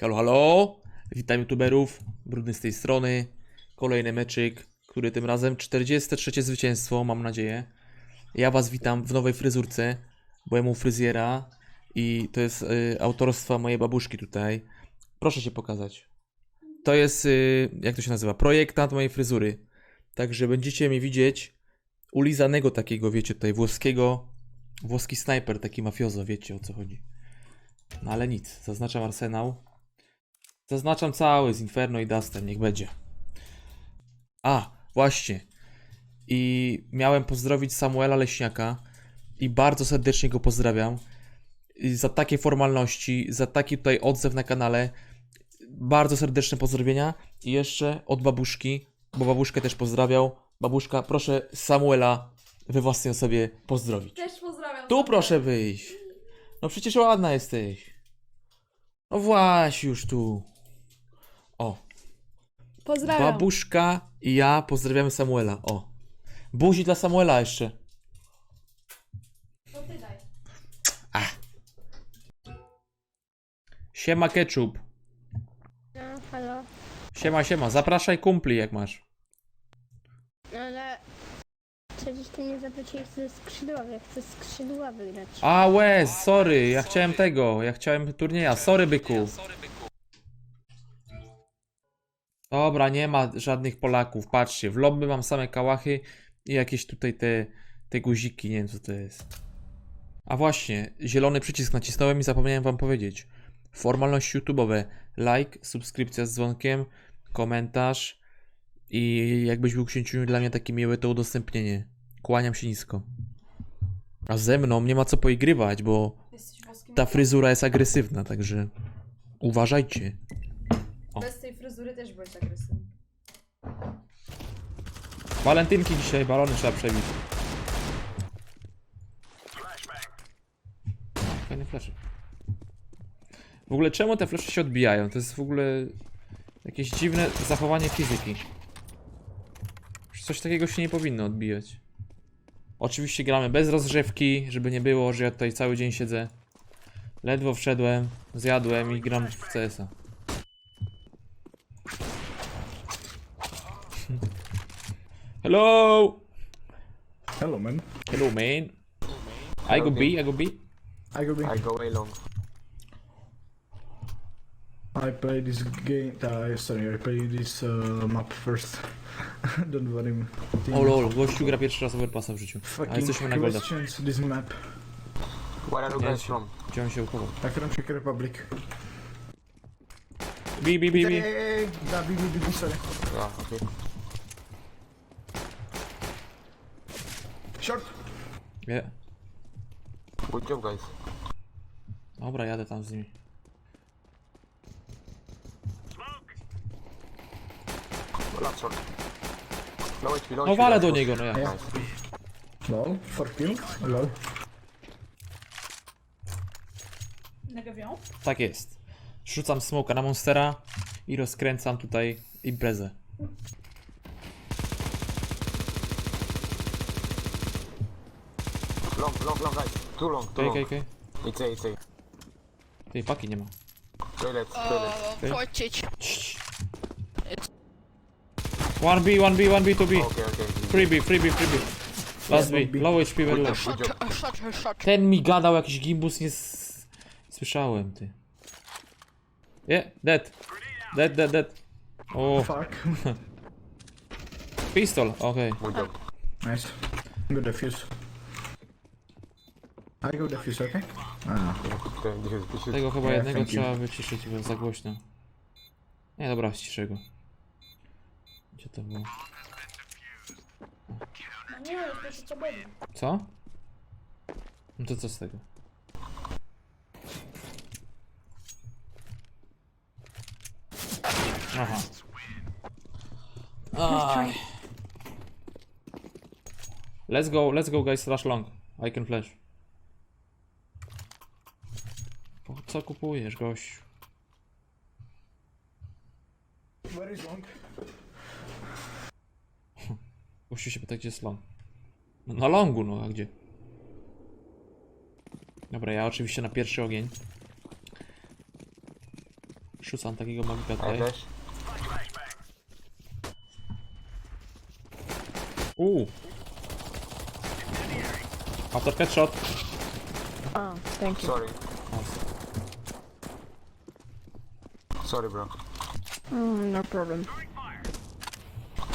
Halo, halo! Witam youtuberów, brudny z tej strony. Kolejny meczyk, który tym razem 43 zwycięstwo, mam nadzieję. Ja was witam w nowej fryzurce, byłem u fryzjera i to jest y, autorstwa mojej babuszki tutaj. Proszę się pokazać. To jest, y, jak to się nazywa, projektant mojej fryzury. Także będziecie mnie widzieć ulizanego takiego, wiecie, tutaj włoskiego, włoski snajper, taki mafiozo, wiecie o co chodzi. No ale nic, zaznaczam arsenał. Zaznaczam cały z Inferno i Dustem, niech będzie. A, właśnie. I miałem pozdrowić Samuela Leśniaka i bardzo serdecznie go pozdrawiam. I za takie formalności, za taki tutaj odzew na kanale. Bardzo serdeczne pozdrowienia. I jeszcze od babuszki, bo babuszkę też pozdrawiał. Babuszka, proszę Samuela we własnej osobie pozdrowić. Też pozdrawiam. Tu proszę wyjść. No przecież ładna jesteś. No właśnie już tu. O, Pozdrawiam. babuszka i ja pozdrawiamy Samuela. O. Buzi dla Samuela jeszcze. To ty daj. Siema ketchup. No, halo. Siema, siema. Zapraszaj kumpli jak masz. Ale przecież ty nie zapłaciłeś ze skrzydłowych, chcę skrzydłowych grać. A łez, sorry. Ja chciałem tego. Ja chciałem turnieja. Sorry byku. Dobra, nie ma żadnych Polaków. Patrzcie, w lobby mam same kałachy i jakieś tutaj te, te guziki. Nie wiem co to jest. A właśnie, zielony przycisk nacisnąłem i zapomniałem wam powiedzieć. Formalności YouTube'owe. Like, subskrypcja z dzwonkiem, komentarz i jakbyś był księciuniu dla mnie taki miły, to udostępnienie. Kłaniam się nisko. A ze mną nie ma co poigrywać, bo ta fryzura jest agresywna, także uważajcie. Fryzury też byłeś agresywny. Walentynki dzisiaj, balony trzeba przebić. Fajne flesze. W ogóle czemu te flesze się odbijają? To jest w ogóle jakieś dziwne zachowanie fizyki. Coś takiego się nie powinno odbijać. Oczywiście gramy bez rozgrzewki, żeby nie było, że ja tutaj cały dzień siedzę. Ledwo wszedłem, zjadłem i gram w CS-a. Hello! Hello, man. Hello, man. I go B, I go B. I go. I go way long. I play this game. Uh, sorry, I play this uh, map first. Don't worry. me. O lol, gościu gra pierwszy raz Overpassa w życiu. A Fucking jesteśmy na golda. questions this map. Where are you guys from? Gdzie on się uchował? Akram Czech Republic. B, B, B, Hey, B. hey, hey, da, B, B, B, B, sorry. Yeah, okay. Short. Nie. Good job, guys. Dobra, jadę tam z nimi. Last. No HP, no No walę do niego, no jak. Yeah. Lol. For kill. Lol. Tak jest. Rzucam smoka na monstera i rozkręcam tutaj imprezę. Long, long, guys. Too long, too Okej, long. okej, okej. It's A, it's A. Tej paki nie ma. Toilet, toilet. Płacić. Cii. 1B, 1B, 1B, 2B. Okay, okay. 3B, 3B, 3B. Last B, Yeah, B. low HP, very low. Job. Shot, shot. Ten mi gadał jakiś gimbus, nie s... słyszałem, ty. Yeah, dead. Dead, dead, dead. O, Fuck. pistol, okej. Good job. nice. Good defuse. I go okay? This is... Tego chyba Yeah, jednego thank you. trzeba wyciszyć, bo za głośno. Nie, dobra, ściszę go. Gdzie to było? No nie, już się. Co? No to co z tego? Aha. Aj. Let's go, let's go guys, rush long. I can flash. Po co kupujesz, gościu? Where is long? Gościu się pyta, gdzie jest long. No, na longu, no, a gdzie? Dobra, ja oczywiście na pierwszy ogień. Rzucam takiego magika tutaj. Uuu. After headshot. Oh, thank you. Sorry. Sorry, bro. Mm, no problem.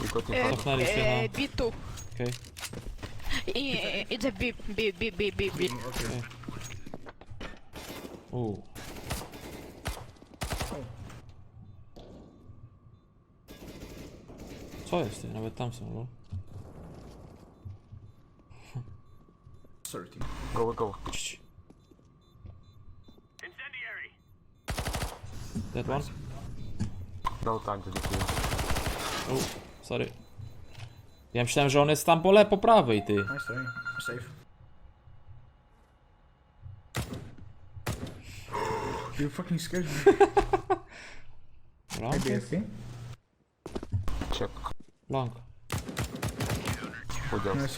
You got in Uh, front. Się, uh, no. B2. Okej. I- It's a B, B, B, B, B, B. Okay. Uuu. Co jest ty? Nawet tam są, lol. Sorry, team. Go, go. Cii. That one? No time to defuse. Oh, sorry. Ja myślałem, że on jest tam po le, po prawej, ty. Nice try. Safe. You fucking scared me. Long? Check. long. Job. Nice.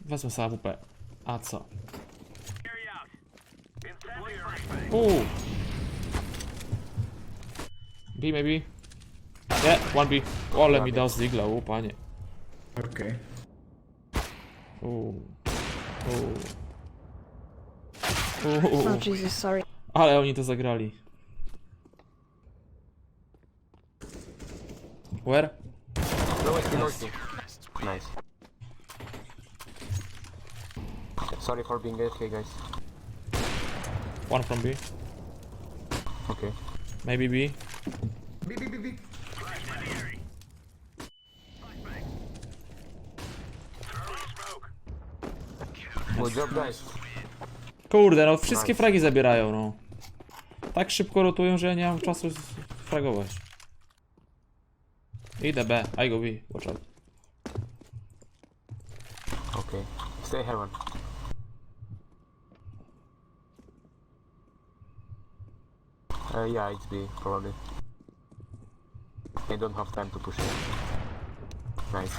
Wezmę sobie AWP. A co? Uuu. B maybe? Yeah, one B. Ole mi dał z digla, u panie. Okay. Uuu. Uuu. Uuu. Oh, Jesus, sorry. Ale oni to zagrali. Where? Lowest. Nice. Sorry for being AFK, guys. One from B. Okay. Maybe B. B, B, B, B. Job. Kurde, no wszystkie Nice. fragi zabierają, no. Tak szybko rotują, że ja nie mam czasu z- fragować. Idę B, I go B, watch out. Okay. Stay heaven. Uh, yeah, it's B, probably. I don't have time to push it. Nice.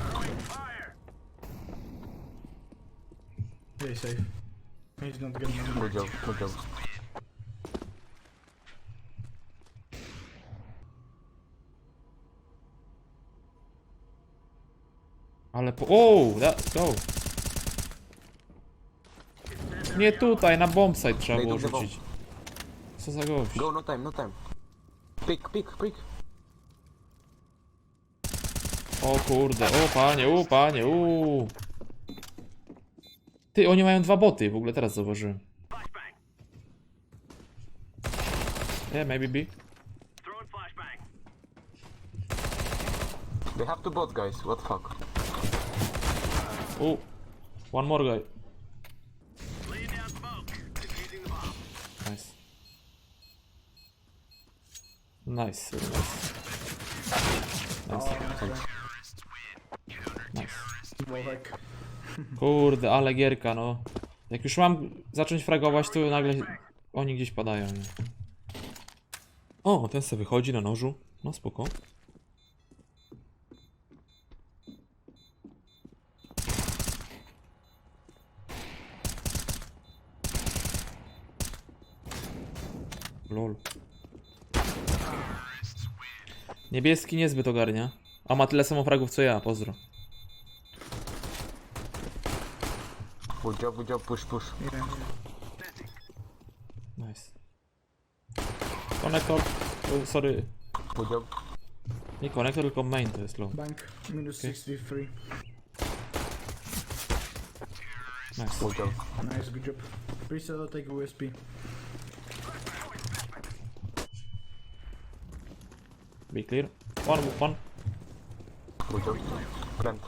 Very safe. He's not getting any Good job, good job. Ale po... O, let's go. Nie tutaj, na bombsite trzeba było rzucić. Co za gość. Go, no time, no time. Pick, pick, pick. O kurde, o panie, o panie, u. Ty, oni mają dwa boty, w ogóle teraz zauważyłem. Yeah, maybe B. They have two bots, guys. What fuck? U. One more guy. Nice. Nice, nice. Nice. Nice. Kurde, ale gierka, no. Jak już mam zacząć fragować, to nagle oni gdzieś padają. O, ten se wychodzi na nożu. No spoko. Lol. Niebieski niezbyt ogarnia. A ma tyle samo fragów co ja, pozdro. Good job, good job. Push, push. Nice. Konektor. o, Sorry. Good job. Nie konektor, tylko main to jest low. Bank. Minus Okay. 63. Nice. Good job. Nice, good job. Please uh, take USP. Be clear. One, one. Good job. Plant.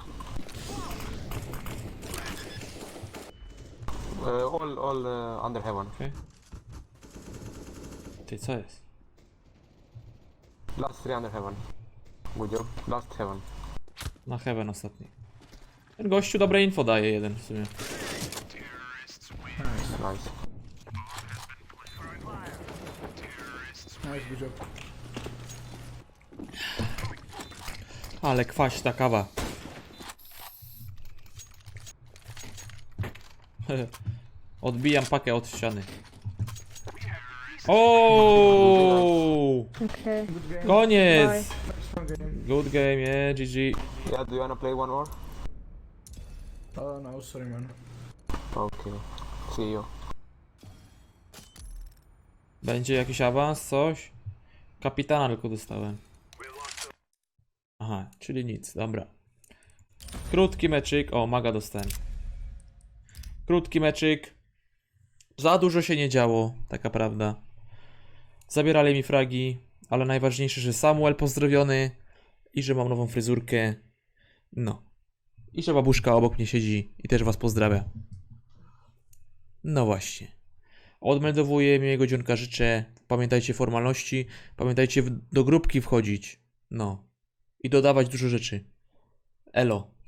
Uh, all, all uh, under heaven. Okay. Ty, co jest? Last three under heaven. Good job. Last heaven. Na heaven ostatni. Ten gościu dobre info daje jeden w sumie. Nice. Nice, good job. Ale kwaśna kawa. Odbijam pakę od ściany. O! Game. Koniec! Good game, yeah, GG. Yeah, do you wanna play one more? Oh no, sorry man. Okay. See you. Będzie jakiś awans, coś? Kapitana tylko dostałem. Aha, czyli nic, dobra. Krótki meczyk. O, maga dostałem. Krótki meczyk. Za dużo się nie działo, taka prawda. Zabierali mi fragi, ale najważniejsze, że Samuel pozdrowiony i że mam nową fryzurkę. No. I że babuszka obok mnie siedzi i też was pozdrawia. No właśnie. Odmeldowuję miłego dzionka życzę. Pamiętajcie formalności. Pamiętajcie do grupki wchodzić. No. I dodawać dużo rzeczy. Elo.